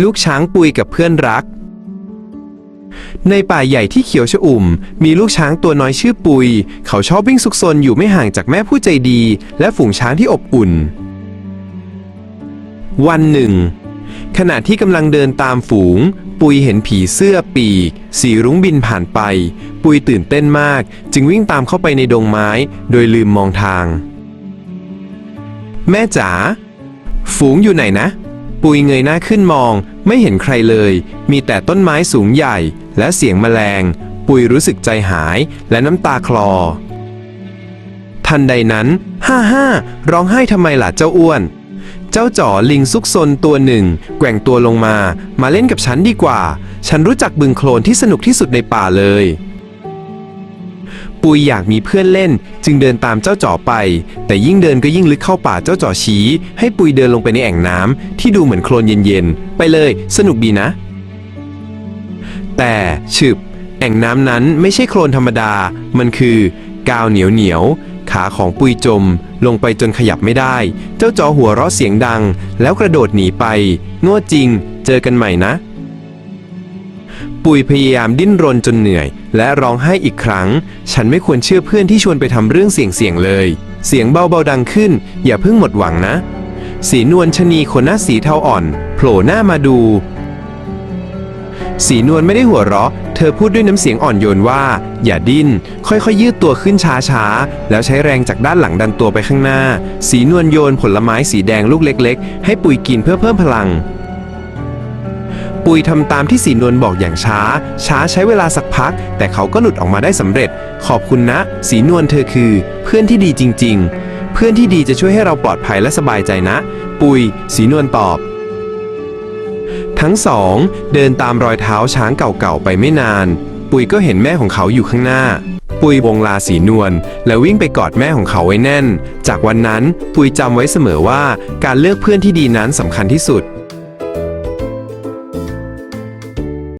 ลูกช้างปุยกับเพื่อนรัก ในป่าใหญ่ที่เขียวชอุ่ม มีลูกช้างตัวน้อยชื่อปุย เขาชอบวิ่งซุกซนอยู่ไม่ห่างจากแม่ผู้ใจดี และฝูงช้างที่อบอุ่น วันหนึ่ง ขณะที่กำลังเดินตามฝูง ปุยเห็นผีเสื้อปีก สีรุ้งบินผ่านไป ปุยตื่นเต้นมาก จึงวิ่งตามเข้าไปในดงไม้ โดยลืมมองทาง แม่จ๋าฝูงอยู่ไหนนะ ปุยเงยหน้าขึ้นมอง ไม่เห็นใครเลย มีแต่ต้นไม้สูงใหญ่ และเสียงแมลง ปุยรู้สึกใจหายและน้ำตาคลอ ทันใดนั้น ฮ่าฮ่าร้องไห้ทำไมล่ะเจ้าอ้วน เจ้าจ๋อลิงซุกซนตัวหนึ่ง แกว่งตัวลงมา มาเล่นกับฉันดีกว่า ฉันรู้จักบึงโคลนที่สนุกที่สุดในป่าเลย ปุยอยากมีเพื่อนเล่น จึงเดินตามเจ้าจ๋อไป แต่ยิ่งเดินก็ยิ่งลึกเข้าป่าเจ้าจ๋อชี้ ให้ปุยเดินลงไปในแอ่งน้ำที่ดูเหมือนโคลนเย็นๆ ไปเลย สนุกดีนะ แต่ฉึบแอ่งน้ำนั้นไม่ใช่โคลนธรรมดา มันคือกาวเหนียวเหนียวๆขาของปุยจม ลงไปจนขยับไม่ได้ เจ้าจอหัวเราะเสียงดัง แล้วกระโดดหนีไปโง่จริง เจอกันใหม่นะ ปุยพยายามดิ้นรนจนเหนื่อย และร้องไห้อีกครั้ง ฉันไม่ควรเชื่อเพื่อนที่ชวนไปทำเรื่องเสี่ยงๆเลย เสียงเบาๆดังขึ้น อย่าเพิ่งหมดหวังนะ สีนวลชะนีคนหน้าสีเทาอ่อน โผล่หน้ามาดู สีนวลไม่ได้หัวเราะ เธอพูดด้วยน้ำเสียงอ่อนโยนว่า อย่าดิ้น ค่อยๆ ยืดตัวขึ้นช้าๆ แล้วใช้แรงจากด้านหลังดันตัวไปข้างหน้า สีนวลโยนผลไม้สีแดงลูกเล็ก ๆ ให้ปุยกินเพื่อเพิ่มพลัง ปุยทำตามที่สีนวลบอกอย่างช้า ช้าใช้เวลาสักพัก แต่เขาก็หลุดออกมาได้สำเร็จ ขอบคุณนะ สีนวลเธอคือ เพื่อนที่ดีจริง ๆ เพื่อนที่ดีจะช่วยให้เราปลอดภัยและสบายใจนะ ปุย สีนวลตอบ ทั้งสองเดินตามรอยเท้าช้างเก่าๆไปไม่นาน ปุยก็เห็นแม่ของเขาอยู่ข้างหน้า ปุยวงลาสีนวลแล้ววิ่งไปกอดแม่ของเขาไว้แน่น จากวันนั้นปุยจำไว้เสมอว่า การเลือกเพื่อนที่ดีนั้นสำคัญที่สุด